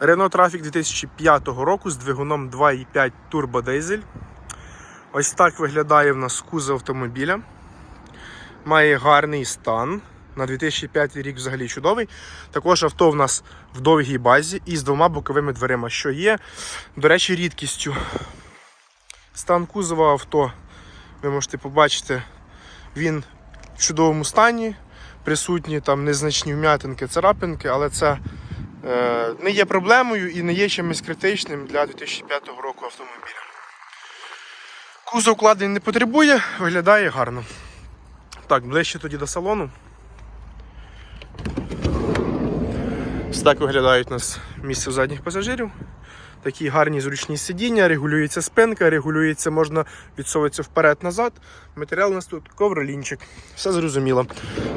Renault Trafic 2005 року з двигуном 2.5 турбодизель. Ось так виглядає в нас кузов автомобіля. Має гарний стан. На 2005 рік взагалі чудовий. Також авто в нас в довгій базі і з двома боковими дверима, що є, до речі, рідкістю. Стан кузова авто, ви можете побачити, він в чудовому стані. Присутні там незначні вм'ятинки, царапинки, але це не є проблемою і не є чимось критичним для 2005 року автомобіля. Кузов вкладень не потребує, виглядає гарно. Так, ближче тоді до салону. Ось так виглядають у нас місце задніх пасажирів. Такі гарні зручні сидіння, регулюється спинка, регулюється, можна відсовуватися вперед-назад. Матеріал у нас тут ковролінчик. Все зрозуміло.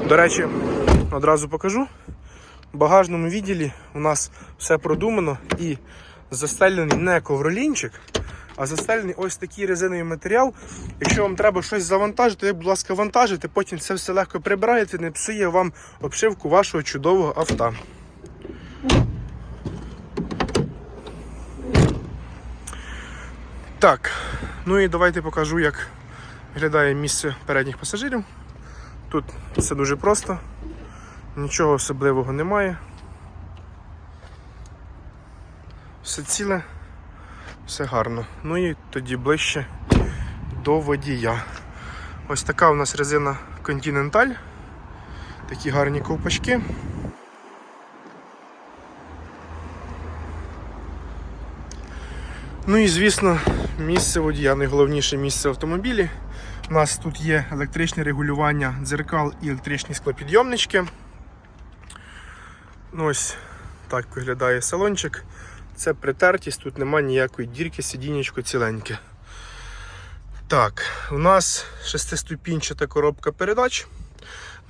До речі, одразу покажу. Багажному відділі у нас все продумано і застелений не ковролінчик, а застелений ось такий резиновий матеріал. Якщо вам треба щось завантажити, ви, будь ласка, вантажите, потім це все легко прибираєте, не псує вам обшивку вашого чудового авто. Так, ну і давайте покажу, як виглядає місце передніх пасажирів. Тут все дуже просто, нічого особливого немає. Все ціле, все гарно. Ну і тоді ближче до водія. Ось така у нас резина Continental. Такі гарні ковпачки. Ну і звісно, місце водія, найголовніше місце в автомобілі. У нас тут є електричне регулювання дзеркал і електричні склопідйомнички. Ну Ось так виглядає салончик. Це притертість, тут нема ніякої дірки, сидіннячко ціленьке. Так, у нас шестиступінчата коробка передач.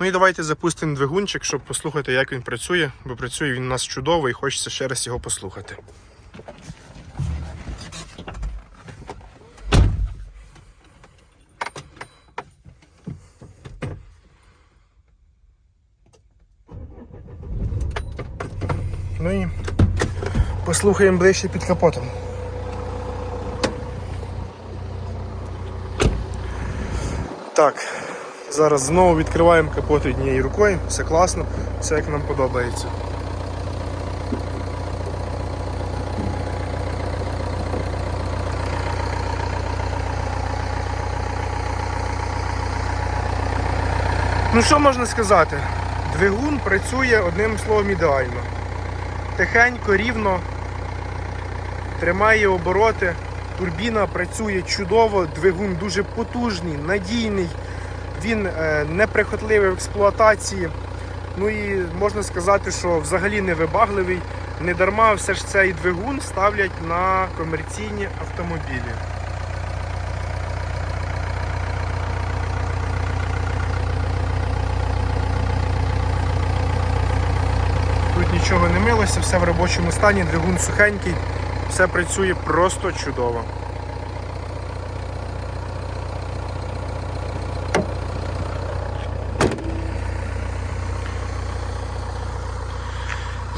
Ну і давайте запустимо двигунчик, щоб послухати, як він працює, бо працює він у нас чудово і хочеться ще раз його послухати. Ну і послухаємо ближче під капотом. Так, зараз знову відкриваємо капот однією рукою, все класно, все як нам подобається. Ну що можна сказати? Двигун працює одним словом ідеально тихенько, рівно, тримає обороти. Турбіна працює чудово, двигун дуже потужний, надійний, він е, неприхотливий в експлуатації. Ну і можна сказати, що взагалі не вибагливий. Не дарма все ж цей двигун ставлять на комерційні автомобілі. Тут нічого не милося, все в робочому стані, двигун сухенький, все працює просто чудово.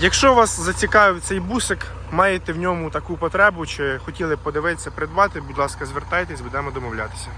Якщо вас зацікавив цей бусик, маєте в ньому таку потребу чи хотіли подивитися, придбати, будь ласка, звертайтесь, будемо домовлятися.